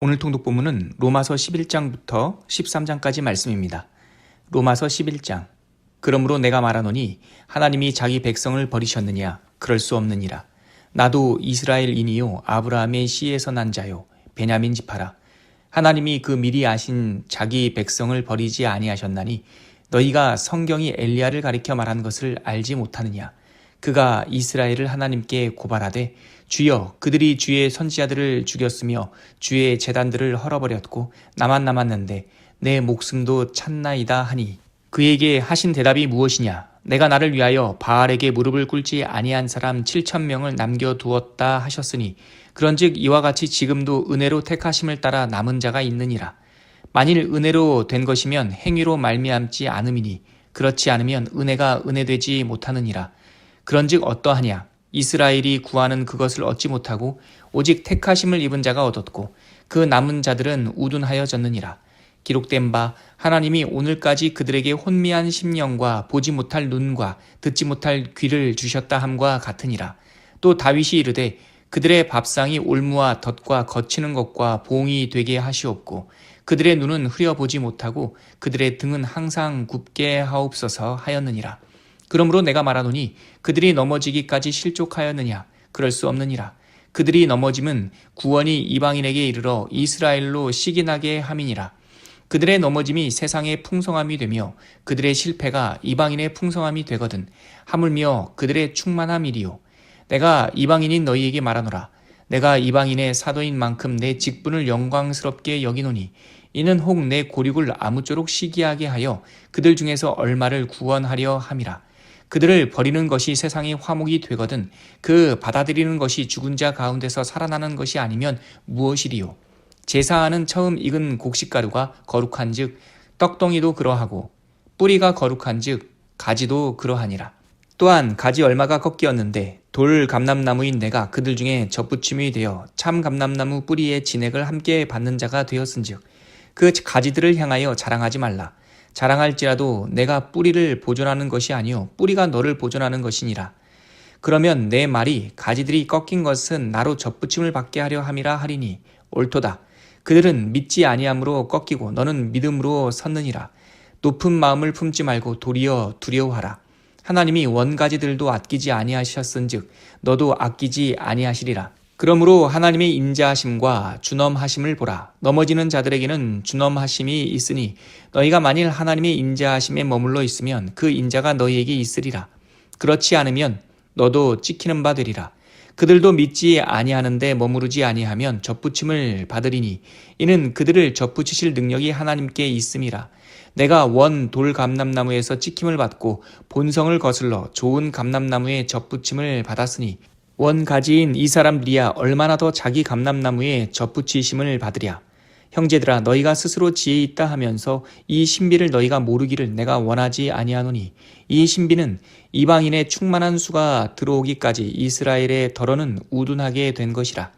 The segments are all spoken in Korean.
오늘 통독 본문은 로마서 11장부터 13장까지 말씀입니다. 로마서 11장. 그러므로 내가 말하노니 하나님이 자기 백성을 버리셨느냐? 그럴 수 없느니라. 나도 이스라엘인이요 아브라함의 씨에서 난 자요 베냐민 지파라. 하나님이 그 미리 아신 자기 백성을 버리지 아니하셨나니 너희가 성경이 엘리야를 가리켜 말한 것을 알지 못하느냐 그가 이스라엘을 하나님께 고발하되 주여 그들이 주의 선지자들을 죽였으며 주의 재단들을 헐어버렸고 나만 남았는데 내 목숨도 찼나이다 하니 그에게 하신 대답이 무엇이냐? 내가 나를 위하여 바알에게 무릎을 꿇지 아니한 사람 7천 명을 남겨 두었다 하셨으니 그런즉 이와 같이 지금도 은혜로 택하심을 따라 남은 자가 있느니라. 만일 은혜로 된 것이면 행위로 말미암지 않음이니 그렇지 않으면 은혜가 은혜되지 못하느니라 그런즉 어떠하냐? 이스라엘이 구하는 그것을 얻지 못하고 오직 택하심을 입은 자가 얻었고 그 남은 자들은 우둔하여졌느니라. 기록된 바 하나님이 오늘까지 그들에게 혼미한 심령과 보지 못할 눈과 듣지 못할 귀를 주셨다 함과 같으니라. 또 다윗이 이르되 그들의 밥상이 올무와 덫과 거치는 것과 봉이 되게 하시옵고 그들의 눈은 흐려보지 못하고 그들의 등은 항상 굽게 하옵소서 하였느니라 그러므로 내가 말하노니 그들이 넘어지기까지 실족하였느냐? 그럴 수 없느니라. 그들이 넘어짐은 구원이 이방인에게 이르러 이스라엘로 시기나게 함이니라. 그들의 넘어짐이 세상의 풍성함이 되며 그들의 실패가 이방인의 풍성함이 되거든 하물며 그들의 충만함이리요. 내가 이방인인 너희에게 말하노라. 내가 이방인의 사도인 만큼 내 직분을 영광스럽게 여기노니 이는 혹 내 고륙을 아무쪼록 시기하게 하여 그들 중에서 얼마를 구원하려 함이라 그들을 버리는 것이 세상의 화목이 되거든 그 받아들이는 것이 죽은 자 가운데서 살아나는 것이 아니면 무엇이리요? 제사하는 처음 익은 곡식가루가 거룩한즉 떡덩이도 그러하고 뿌리가 거룩한즉 가지도 그러하니라. 또한 가지 얼마가 꺾이었는데 돌 감람나무인 내가 그들 중에 접붙임이 되어 참 감람나무 뿌리의 진액을 함께 받는 자가 되었은즉 그 가지들을 향하여 자랑하지 말라 자랑할지라도 내가 뿌리를 보존하는 것이 아니요 뿌리가 너를 보존하는 것이니라. 그러면 내 말이 가지들이 꺾인 것은 나로 접붙임을 받게 하려 함이라 하리니 옳도다. 그들은 믿지 아니함으로 꺾이고 너는 믿음으로 섰느니라. 높은 마음을 품지 말고 도리어 두려워하라. 하나님이 원가지들도 아끼지 아니하셨은즉 너도 아끼지 아니하시리라. 그러므로 하나님의 인자하심과 준엄하심을 보라. 넘어지는 자들에게는 준엄하심이 있으니 너희가 만일 하나님의 인자하심에 머물러 있으면 그 인자가 너희에게 있으리라. 그렇지 않으면 너도 찍히는 바 되리라. 그들도 믿지 아니하는데 머무르지 아니하면 접붙임을 받으리니 이는 그들을 접붙이실 능력이 하나님께 있음이라. 내가 원 돌 감람나무에서 찍힘을 받고 본성을 거슬러 좋은 감람나무에 접붙임을 받았으니 원가지인 이 사람들이야 얼마나 더 자기 감람나무에 접붙이심을 받으랴. 형제들아 너희가 스스로 지혜 있다 하면서 이 신비를 너희가 모르기를 내가 원하지 아니하노니 이 신비는 이방인의 충만한 수가 들어오기까지 이스라엘의 덜어는 우둔하게 된 것이라.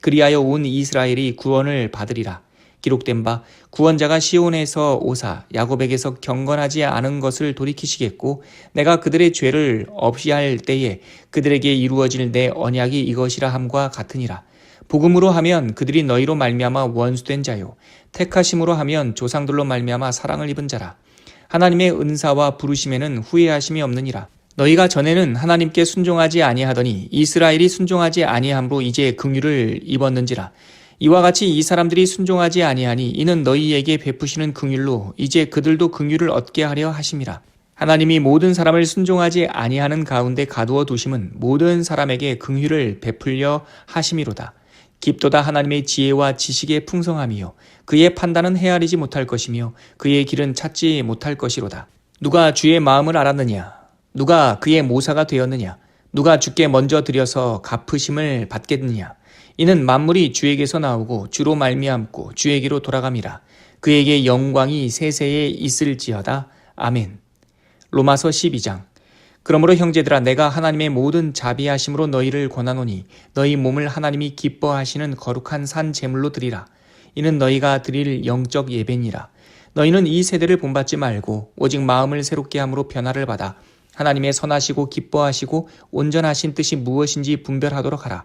그리하여 온 이스라엘이 구원을 받으리라. 기록된 바 구원자가 시온에서 오사 야곱에게서 경건하지 않은 것을 돌이키시겠고 내가 그들의 죄를 없이 할 때에 그들에게 이루어질 내 언약이 이것이라 함과 같으니라. 복음으로 하면 그들이 너희로 말미암아 원수된 자요. 택하심으로 하면 조상들로 말미암아 사랑을 입은 자라. 하나님의 은사와 부르심에는 후회하심이 없느니라. 너희가 전에는 하나님께 순종하지 아니하더니 이스라엘이 순종하지 아니함으로 이제 긍휼을 입었는지라 이와 같이 이 사람들이 순종하지 아니하니 이는 너희에게 베푸시는 긍휼로 이제 그들도 긍휼을 얻게 하려 하심이라. 하나님이 모든 사람을 순종하지 아니하는 가운데 가두어 두심은 모든 사람에게 긍휼을 베풀려 하심이로다. 깊도다 하나님의 지혜와 지식의 풍성함이요 그의 판단은 헤아리지 못할 것이며 그의 길은 찾지 못할 것이로다. 누가 주의 마음을 알았느냐? 누가 그의 모사가 되었느냐? 누가 주께 먼저 드려서 갚으심을 받겠느냐? 이는 만물이 주에게서 나오고 주로 말미암고 주에게로 돌아감이라. 그에게 영광이 세세에 있을지어다. 아멘. 로마서 12장. 그러므로 형제들아 내가 하나님의 모든 자비하심으로 너희를 권하노니 너희 몸을 하나님이 기뻐하시는 거룩한 산 제물로 드리라. 이는 너희가 드릴 영적 예배니라. 너희는 이 세대를 본받지 말고 오직 마음을 새롭게 함으로 변화를 받아 하나님의 선하시고 기뻐하시고 온전하신 뜻이 무엇인지 분별하도록 하라.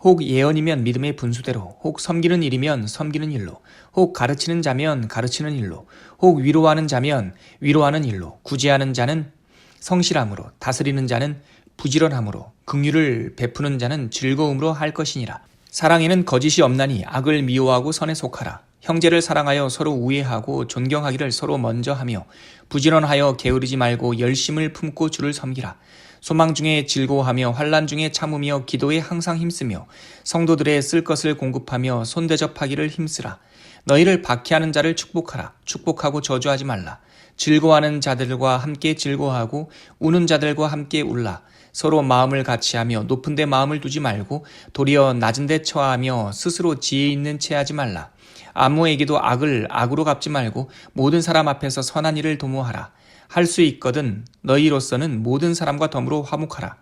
혹 예언이면 믿음의 분수대로, 혹 섬기는 일이면 섬기는 일로, 혹 가르치는 자면 가르치는 일로, 혹 위로하는 자면 위로하는 일로, 구제하는 자는 성실함으로, 다스리는 자는 부지런함으로, 긍휼을 베푸는 자는 즐거움으로 할 것이니라. 사랑에는 거짓이 없나니 악을 미워하고 선에 속하라. 형제를 사랑하여 서로 우애하고 존경하기를 서로 먼저 하며 부지런하여 게으르지 말고 열심을 품고 주를 섬기라. 소망 중에 즐거워하며 환란 중에 참으며 기도에 항상 힘쓰며 성도들의 쓸 것을 공급하며 손대접하기를 힘쓰라. 너희를 박해하는 자를 축복하라. 축복하고 저주하지 말라. 즐거워하는 자들과 함께 즐거워하고 우는 자들과 함께 울라. 서로 마음을 같이하며 높은 데 마음을 두지 말고 도리어 낮은 데 처하며 스스로 지혜 있는 채 하지 말라. 아무에게도 악을 악으로 갚지 말고 모든 사람 앞에서 선한 일을 도모하라. 할 수 있거든 너희로서는 모든 사람과 더불어 화목하라.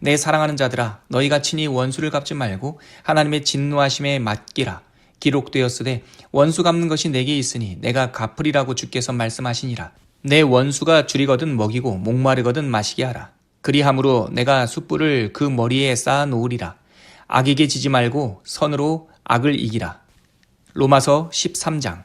내 사랑하는 자들아 너희가 친히 원수를 갚지 말고 하나님의 진노하심에 맡기라. 기록되었으되 원수 갚는 것이 내게 있으니 내가 갚으리라고 주께서 말씀하시니라. 내 원수가 줄이거든 먹이고 목마르거든 마시게 하라. 그리함으로 내가 숯불을 그 머리에 쌓아 놓으리라. 악에게 지지 말고 선으로 악을 이기라. 로마서 13장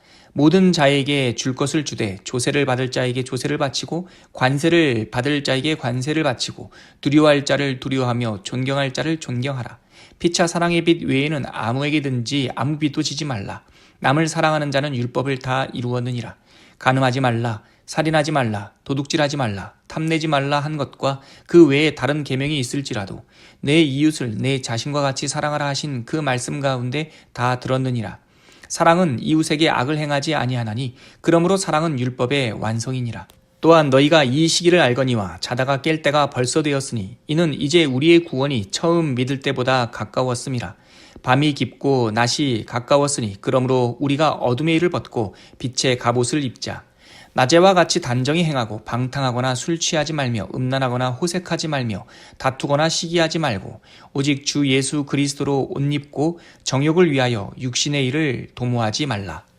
모든 자에게 줄 것을 주되 조세를 받을 자에게 조세를 바치고 관세를 받을 자에게 관세를 바치고 두려워할 자를 두려워하며 존경할 자를 존경하라. 피차 사랑의 빛 외에는 아무에게든지 아무 빛도 지지 말라. 남을 사랑하는 자는 율법을 다 이루었느니라. 간음하지 말라. 살인하지 말라. 도둑질하지 말라. 탐내지 말라 한 것과 그 외에 다른 계명이 있을지라도 내 이웃을 내 자신과 같이 사랑하라 하신 그 말씀 가운데 다 들었느니라. 사랑은 이웃에게 악을 행하지 아니하나니 그러므로 사랑은 율법의 완성이니라. 또한 너희가 이 시기를 알거니와 자다가 깰 때가 벌써 되었으니 이는 이제 우리의 구원이 처음 믿을 때보다 가까웠음이라. 밤이 깊고 낮이 가까웠으니 그러므로 우리가 어둠의 일을 벗고 빛의 갑옷을 입자. 낮에와 같이 단정히 행하고 방탕하거나 술 취하지 말며 음란하거나 호색하지 말며 다투거나 시기하지 말고 오직 주 예수 그리스도로 옷 입고 정욕을 위하여 육신의 일을 도모하지 말라.